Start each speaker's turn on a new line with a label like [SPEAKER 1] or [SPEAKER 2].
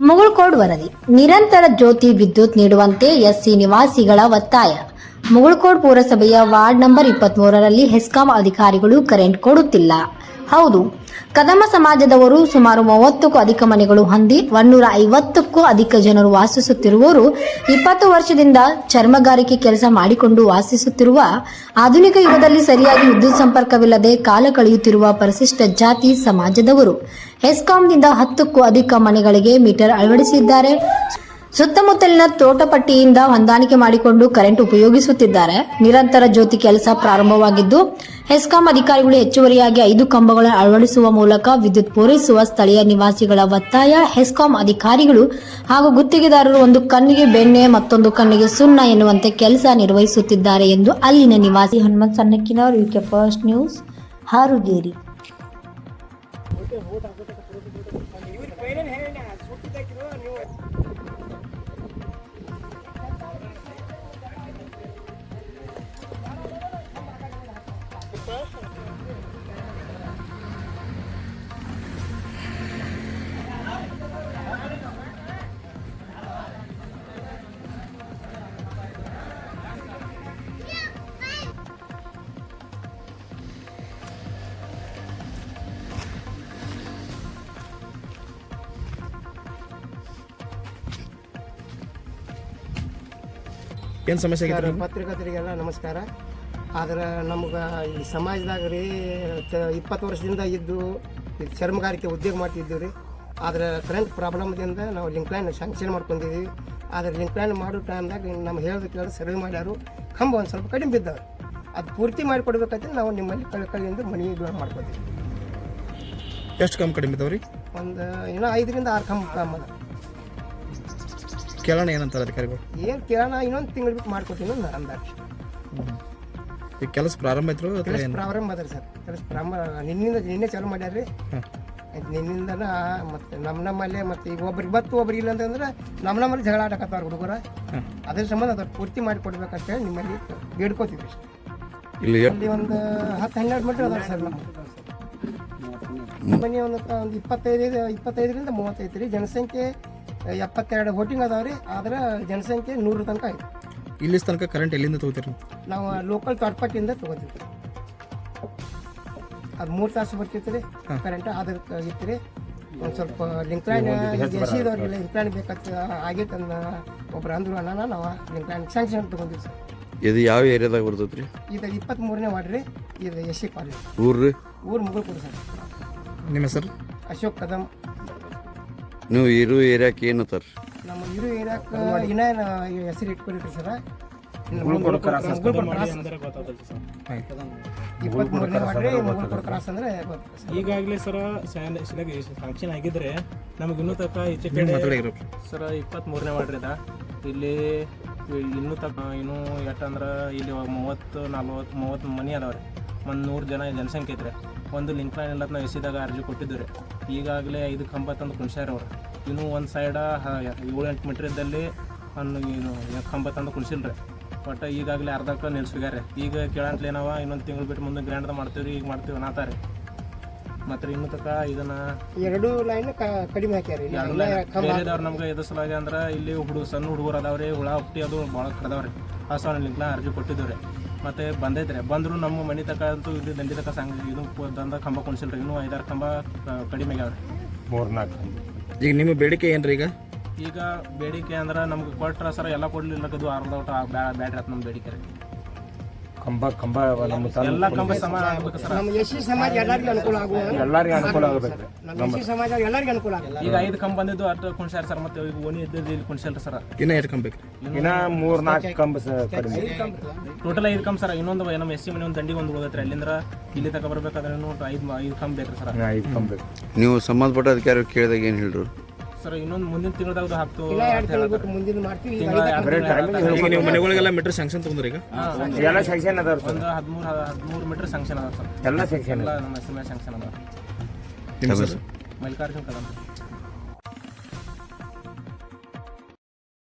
[SPEAKER 1] ಮುಗುಳ್ಕೋಡ್ ವರದಿ. ನಿರಂತರ ಜ್ಯೋತಿ ವಿದ್ಯುತ್ ನೀಡುವಂತೆ ಎಸ್ಸಿ ನಿವಾಸಿಗಳ ಒತ್ತಾಯ. ಮುಗುಳ್ಕೋಡ್ ಪುರಸಭೆಯ ವಾರ್ಡ್ ನಂಬರ್ ಇಪ್ಪತ್ಮೂರರಲ್ಲಿ ಹೆಸ್ಕಾಂ ಅಧಿಕಾರಿಗಳು ಕರೆಂಟ್ ಕೊಡುತ್ತಿಲ್ಲ. ಹೌದು, ಕದಮ ಸಮಾಜದವರು ಸುಮಾರು ಮೂವತ್ತಕ್ಕೂ ಅಧಿಕ ಮನೆಗಳು ಹೊಂದಿ ಒನ್ನೂರ ಐವತ್ತಕ್ಕೂ ಅಧಿಕ ಜನರು ವಾಸಿಸುತ್ತಿರುವವರು ಇಪ್ಪತ್ತು ವರ್ಷದಿಂದ ಚರ್ಮಗಾರಿಕೆ ಕೆಲಸ ಮಾಡಿಕೊಂಡು ವಾಸಿಸುತ್ತಿರುವ ಆಧುನಿಕ ಯುಗದಲ್ಲಿ ಸರಿಯಾಗಿ ವಿದ್ಯುತ್ ಸಂಪರ್ಕವಿಲ್ಲದೆ ಕಾಲ ಕಳೆಯುತ್ತಿರುವ ಪರಿಶಿಷ್ಟ ಜಾತಿ ಸಮಾಜದವರು ಹೆಸ್ಕಾಂನಿಂದ ಹತ್ತಕ್ಕೂ ಅಧಿಕ ಮನೆಗಳಿಗೆ ಮೀಟರ್ ಅಳವಡಿಸಿದ್ದಾರೆ. ಸುತ್ತಮುತ್ತಲಿನ ತೋಟಪಟ್ಟಿಯಿಂದ ಹೊಂದಾಣಿಕೆ ಮಾಡಿಕೊಂಡು ಕರೆಂಟ್ ಉಪಯೋಗಿಸುತ್ತಿದ್ದಾರೆ. ನಿರಂತರ ಜ್ಯೋತಿ ಕೆಲಸ ಪ್ರಾರಂಭವಾಗಿದ್ದು, ಹೆಸ್ಕಾಂ ಅಧಿಕಾರಿಗಳು ಹೆಚ್ಚುವರಿಯಾಗಿ ಐದು ಕಂಬಗಳನ್ನು ಅಳವಡಿಸುವ ಮೂಲಕ ವಿದ್ಯುತ್ ಪೂರೈಸುವ ಸ್ಥಳೀಯ ನಿವಾಸಿಗಳ ಒತ್ತಾಯ ಹೆಸ್ಕಾಂ ಅಧಿಕಾರಿಗಳು ಹಾಗೂ ಗುತ್ತಿಗೆದಾರರು ಒಂದು ಕಣ್ಣಿಗೆ ಬೆಣ್ಣೆ, ಮತ್ತೊಂದು ಕಣ್ಣಿಗೆ ಸುಣ್ಣ ಎನ್ನುವಂತೆ ಕೆಲಸ ನಿರ್ವಹಿಸುತ್ತಿದ್ದಾರೆ ಎಂದು ಅಲ್ಲಿನ ನಿವಾಸಿ ಹನುಮಂತ್ ಸಣ್ಣಕ್ಕಿನವರು ಯುಕೆ ಫಸ್ಟ್ ನ್ಯೂಸ್, ಹಾರುಗೇರಿ.
[SPEAKER 2] ಏನು ಸಮಸ್ಯೆ ಆಗೈತೆ
[SPEAKER 3] ಪತ್ರಿಕರ್ತರಿಗೆಲ್ಲ ನಮಸ್ಕಾರ. ಆದ್ರೆ ನಮ್ಗೆ ಈ ಸಮಾಜದಾಗ ರೀ ಇಪ್ಪತ್ತು ವರ್ಷದಿಂದ ಇದ್ದು ಚರ್ಮಗಾರಿಕೆ ಉದ್ಯೋಗ ಮಾಡ್ತಿದ್ದೀವಿ ರೀ. ಆದ್ರೆ ಕರೆಂಟ್ ಪ್ರಾಬ್ಲಮ್ದಿಂದ ನಾವು ಲಿಂಕ್ಲೈನ್ ಶಾಂಕ್ಷನ್ ಮಾಡ್ಕೊಂಡಿದ್ದೀವಿ ಆದ್ರೆ ಲಿಂಕ್ಲೈನ್ ಮಾಡೋ ಟೈಮ್ದಾಗ ನಮ್ಮ ಹೇಳೋದು ಕೇಳಿ ಸರ್ವೆ ಮಾಡ್ಯಾರು. ಕಂಬ ಒಂದು ಸ್ವಲ್ಪ ಕಡಿಮೆ ಬಿದ್ದಾವೆ ಅದು ಪೂರ್ತಿ ಮಾಡಿಕೊಡ್ಬೇಕಂತ ನಾವು ನಿಮ್ಮಲ್ಲಿ ಕಳೆ ಕಳೆಯಿಂದ ಮನೆ ಮಾಡ್ಕೊತೀವಿ.
[SPEAKER 2] ಎಷ್ಟು ಕಂಬ ಕಡಿಮೆ ಇದಾವೆ ರೀ?
[SPEAKER 3] ಒಂದು ಏನೋ ಐದರಿಂದ ಆರು ಕಂಬ ಕಂಬ
[SPEAKER 2] ಕೇಳೋಣ ಏನಂತಾರೆ ಅಧಿಕಾರಿಗಳು?
[SPEAKER 3] ಏನು ಕೇಳೋಣ ಇನ್ನೊಂದು ತಿಂಗಳು ಬಿಟ್ಟು ಮಾಡ್ಕೊತೀನಿ ಅಂತ ಅಂದಾಗ
[SPEAKER 2] ಈಗ ಕೆಲಸ ಪ್ರಾರಂಭ ಆಯ್ತು
[SPEAKER 3] ಕೆಲಸ ಪ್ರಾರಂಭ ಅದ ಸರ್. ಕೆಲಸ ಪ್ರಾರಂಭ ನಿನ್ನಿಂದ ನಿನ್ನೆ ಚಾಲು ಮಾಡ್ಯಾರ್ರಿ. ಆಯ್ತು ನಿನ್ನಿಂದನ ಮತ್ತೆ ನಮ್ಮ ನಮ್ಮಲ್ಲೇ ಮತ್ತೆ ಈಗ ಒಬ್ರಿಗೆ ಬತ್ತು ಒಬ್ರಿಗೆ ಇಲ್ಲ ಅಂತಂದ್ರೆ ನಮ್ಮ ನಮ್ಮಲ್ಲಿ ಜಗಳ ಆಡಕತ್ತಾರ ಹುಡುಗರ. ಅದ್ರ ಸಂಬಂಧ ಅದ್ರ ಪೂರ್ತಿ ಮಾಡಿ ಕೊಡ್ಬೇಕಂತ ಹೇಳಿ ನಿಮ್ಮಲ್ಲಿ ಬೇಡ್ಕೋತಿದ್ರಿ
[SPEAKER 2] ಇಲ್ಲಿ
[SPEAKER 3] ಅಲ್ಲಿ ಒಂದು ಹತ್ತು ಹನ್ನೆರಡು ಮೀಟರ್ ಅದಾರ ಸರ್ ನಮ್ಮ ಮನೆ ಒಂದು ಒಂದು ಇಪ್ಪತ್ತೈದು ಇಪ್ಪತ್ತೈದರಿಂದ ಮೂವತ್ತೈದು ರೀ. ಜನಸಂಖ್ಯೆ ಎಪ್ಪತ್ತೆರಡು ಹೋಟಿಂಗ್ ಅದಾವ ರೀ ಆದ್ರೆ ಜನಸಂಖ್ಯೆ ನೂರ ತನಕ ಐತೆ.
[SPEAKER 2] ಇಲ್ಲಿ ತನಕ ಕರೆಂಟ್ ಎಲ್ಲಿಂದ ತಗೋತೀರಿ
[SPEAKER 3] ನಾವು? ಲೋಕಲ್ ತೋಟಪಟ್ಟಿಯಿಂದ ತಗೋತೀವಿ. ಅದು ಮೂರು ತಾಸು ಬರ್ತಿತ್ತು ರೀ ಕರೆಂಟ್ ಅದ್ರ ಇತ್ತು ರೀ ಒಂದು ಸ್ವಲ್ಪ ಲಿಂಕ್ಲೈನ್ ಎಸಿದವ್ರಿಗೆ ಲಿಂಕ್ಲೈನ್ ಬೇಕಂತ ಆಗೈತೆ ಅನ್ನ ಒಬ್ರು ಅಂದ್ರು ಅಣ್ಣ ನಾವು ಲಿಂಕ್ಲೈನ್ ಸ್ಯಾಂಕ್ಷನ್ ತಗೊಂಡಿವಿ ಸರ್.
[SPEAKER 4] ಇದು ಯಾವ ಏರಿಯಾದಾಗ ಬರ್ತೈತ್ರಿ?
[SPEAKER 3] ಇದು ಇಪ್ಪತ್ತ್ಮೂರನೇ ವಾರ್ಡ್ರಿ ಇದು ಎಸ್ ಸಿ ಕಾಲೇಜ್
[SPEAKER 4] ಊರ್ರಿ?
[SPEAKER 3] ಊರು ಕೊಡಿ ಸರ್.
[SPEAKER 2] ನಿಮ್ಮ ಹೆಸರು?
[SPEAKER 3] ಅಶೋಕ್ ಕದಂ.
[SPEAKER 4] ನೀವು ಇರು ಏರಿಯಾಕ್ ಏನು ತರ
[SPEAKER 3] ನಮ್ಮ ಇರು ಏರಿಯಾಕ ಇನ್ನ ಹೆಸರು ಇಟ್ಕೊಂಡಿರಿ ಸರ್. ಮುಗುಳ್ಕೊಡ ಕ್ರಾಸ್ ಕ್ರಾಸ್ ಅಂದ್ರೆ.
[SPEAKER 5] ಈಗಾಗಲೇ ಸರ ಫಂಕ್ಷನ್ ಆಗಿದ್ರೆ ನಮಗೆ ಇನ್ನೂ ತಕ್ಕ ಈಚೆ ಕಡೆ ಸರ ಇಪ್ಪತ್ತ್ ಮೂರನೇ ಮಾಡ್ರಿದ ಇಲ್ಲಿ ಇನ್ನೂ ತಕ್ಕ ಇನ್ನೂ ಎಷ್ಟಂದ್ರೆ ಇಲ್ಲಿ ಮೂವತ್ತು ನಲ್ವತ್ತು ಮೂವತ್ತು ಮನಿ ಅದಾವ್ರಿ. ಒಂದು ನೂರು ಜನ ಜನಸಂಖ್ಯೆ ಐತ್ರಿ. ಒಂದು ಲಿಂಕ್ ಲೈನ್ ಎಲ್ಲ ನಾವು ಎಸಿದಾಗ ಅರ್ಜಿ ಕೊಟ್ಟಿದ್ದೀವಿ ರೀ ಈಗಾಗಲೇ ಐದು ಕಂಬ ತಂದು ಕುಣಿಸ್ಯಾರ ಅವ್ರು. ಇನ್ನೂ ಒಂದು ಸೈಡ ಏಳು ಎಂಟು ಮೀಟ್ರ್ ಇದ್ದಲ್ಲಿ ಒಂದು ಏನು ಕಂಬ ತಂದು ಕುಣಿಸಿಲ್ರಿ ಬಟ್ ಈಗಾಗಲೇ ಅರ್ಧಕ್ಕೆ ನಿಲ್ಸ್ಬಿಗ್ಯಾರ ಈಗ ಕೇಳಂತಲೇನವ ಇನ್ನೊಂದು ತಿಂಗಳು ಬಿಟ್ಟು ಮುಂದೆ ಗ್ರ್ಯಾಂಡ್ ಮಾಡ್ತೀವಿ ರೀ ಈಗ ಮಾಡ್ತೀವಿ ಅನ್ನತಾರೆ ಮತ್ತು ಇನ್ನು ತಕ ಇದನ್ನ
[SPEAKER 3] ಎರಡು ಲೈನ್ ಕಡಿಮೆ ಹಾಕ್ಯಾರ
[SPEAKER 5] ಬೇರೆದವ್ರು ನಮ್ಗೆ ಎದು ಸಲುವಾಗಿ ಅಂದ್ರೆ ಇಲ್ಲಿ ಹುಡುಗ ಸಣ್ಣ ಹುಡುಗರು ಅದಾವ್ರಿ ಹುಳ ಹುಟ್ಟಿ ಅದು ಭಾಳ ಕಡ್ದಾವ್ರಿ. ಆ ಸಲ ಲಿಂಕ್ಲ ಅರ್ಜಿ ಕೊಟ್ಟಿದ್ದೀವಿ ಮತ್ತೆ ಬಂದೈತ್ರಿ. ಬಂದ್ರು ನಮ್ಮ ಮನೆ ತಕ ಅಂತೂ ಇಲ್ಲಿ ದಂಡಿ ತಕ ಸಂಘ ಇದು ದಂದ ಕಂಬ ಕುಣಿಸಿಲ್ರಿ. ಇನ್ನೂ ಐದಾರು ಕಂಬ ಕಡಿಮೆ ಆಗ್ಯಾವ್ರಿ.
[SPEAKER 2] ಈಗ ನಿಮ್ಮ ಬೇಡಿಕೆ ಏನ್ರಿ ಈಗ?
[SPEAKER 5] ಈಗ ಬೇಡಿಕೆ ಅಂದ್ರೆ ನಮ್ಗೆ ಕೊಟ್ರ ಸರ ಎಲ್ಲ ಕೊಡ್ಲಿಲ್ಲ ಅದು ಅರ್ಧ ಊಟ ಬ್ಯಾಡ್ರಿ ಆಯ್ತು ನಮ್ಮ ಬೇಡಿಕೆ ರೀ.
[SPEAKER 6] ಕಂಬ ಕಂಬ ನಮ್ಮ
[SPEAKER 5] ಎಲ್ಲ ಕಂಬ ಸಮ ಆಗ್ಬೇಕು ಸರ್.
[SPEAKER 3] ನಮ್ಮ ಎಸ್ ಸಿ ಸಮಾಜ ಎಲ್ಲರಿಗೂ ಅನುಕೂಲ ಆಗುವ
[SPEAKER 6] ಎಲ್ಲರಿಗೂ ಅನುಕೂಲ ಆಗಬೇಕು.
[SPEAKER 3] ನಮ್ಮ ಎಸ್ ಸಿ ಸಮಾಜ ಎಲ್ಲರಿಗೂ ಅನುಕೂಲ ಆಗುತ್ತೆ
[SPEAKER 5] ಈಗ ಐದು ಕಂಬ ಬಂದಿದ್ದು ಅಷ್ಟು ಕುಣ್ಸ್ಯಾರ ಸರ್ ಮತ್ತೆ ಈಗ ಓಣಿ ಇದ್ದಿದ್ದು ಇಲ್ಲಿ ಕುಣ್ಸಿಲ್ರಿ ಸರ್.
[SPEAKER 2] ಇನ್ನ ಎರಡು ಕಂಬ ಬೇಕು.
[SPEAKER 6] ಇನ್ನ ಮೂರ್ ನಾಲ್ಕು ಕಂಬ ಕಡಿಮೆ.
[SPEAKER 5] ಟೋಟಲ್ ಐದು ಕಂಬ ಸರ್. ಇನ್ನೊಂದು ನಮ್ಮ ಎಸ್ ಸಿ ಮನೆ ಒಂದು ದಂಡಿ ಒಂದು ಹೋಗತ್ರಿ ಅಲ್ಲಿಂದ ಇಲ್ಲಿ ತಕ ಬರ್ಬೇಕಾದ್ರೆ ಇನ್ನೂ ಐದು ಐದು ಕಂಬ ಬೇಕ್ರಿ ಸರ್.
[SPEAKER 6] ಐದು ಕಂಬ ಬೇಕು.
[SPEAKER 4] ನೀವು ಸಂಬಂಧಪಟ್ಟ ಅಧಿಕಾರಿ ಕೇಳಿದಾಗ ಏನು ಹೇಳ್ರು
[SPEAKER 5] ಸರ್ ಇನ್ನೊಂದು ಮುಂದಿನ ತಿಂಗಳದಾಗ ಹಾಕ್ತು
[SPEAKER 3] ಇಲ್ಲ ಎರಡು ತಿಂಗಳು ಬಿಟ್ಟು ಮುಂದಿನ ಮಾಡ್ತೀವಿ ಈಗ
[SPEAKER 5] ತಿಂಗಳ
[SPEAKER 3] ಐದು
[SPEAKER 2] ಈಗ ನೀವು ಮನೆಗಳಿಗೆಲ್ಲ ಮೀಟರ್ ಸ್ಯಾಂಕ್ಷನ್ ತಗೊಂಡ್ರಿ ಈಗ?
[SPEAKER 6] ಎಲ್ಲ ಸೆಕ್ಷನ್ ಅದಾವ ಸರ್.
[SPEAKER 5] ಒಂದು ಹದಿಮೂರು ಹದಿಮೂರು ಮೀಟರ್ ಸಂಕ್ಷನ್ ಅದ ಸರ್.
[SPEAKER 6] ಎಲ್ಲ ಸೆಕ್ಷನ್
[SPEAKER 5] ಎಲ್ಲ ನಮ್ಮ ಎಸ್ ಎಂ ಎಸ್ ಸಂಕ್ಷನ್ ಅದ
[SPEAKER 2] ನಿಮ್ಮ ಹೆಸರು
[SPEAKER 5] ಮಲ್ಲಿಕಾರ್ಜುನ್ ಕದಂ